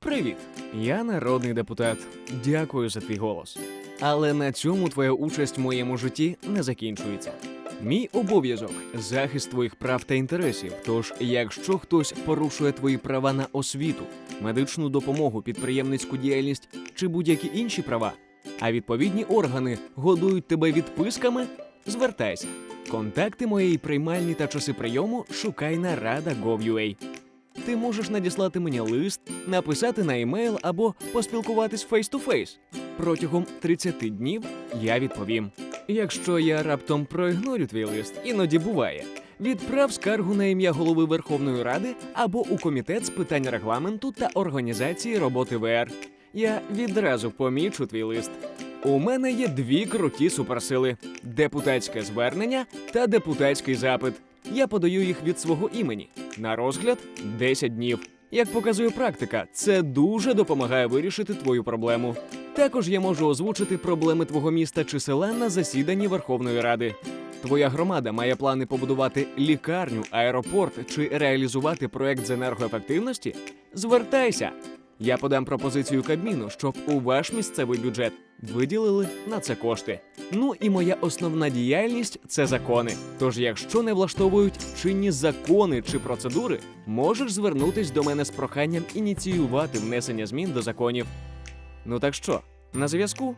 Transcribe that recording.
Привіт! Я народний депутат. Дякую за твій голос. Але на цьому твоя участь в моєму житті не закінчується. Мій обов'язок захист твоїх прав та інтересів. Тож, якщо хтось порушує твої права на освіту, медичну допомогу, підприємницьку діяльність чи будь-які інші права, а відповідні органи годують тебе відписками, звертайся. Контакти моєї приймальні та часи прийому шукай на rada.gov.ua. Ти можеш надіслати мені лист, написати на емейл або поспілкуватись фейс-ту-фейс. Протягом 30 днів я відповім. Якщо я раптом проігнорю твій лист, іноді буває. Відправ скаргу на ім'я голови Верховної Ради або у комітет з питань регламенту та організації роботи ВР. Я відразу помічу твій лист. У мене є дві круті суперсили: депутатське звернення та депутатський запит. Я подаю їх від свого імені. На розгляд 10 днів. Як показує практика, це дуже допомагає вирішити твою проблему. Також я можу озвучити проблеми твого міста чи села на засіданні Верховної Ради. Твоя громада має плани побудувати лікарню, аеропорт чи реалізувати проект з енергоефективності? Звертайся! Я подам пропозицію Кабміну, щоб у ваш місцевий бюджет виділили на це кошти. Ну і моя основна діяльність це закони. Тож, якщо не влаштовують чинні закони чи процедури, можеш звернутись до мене з проханням ініціювати внесення змін до законів. Ну так що, на зв'язку?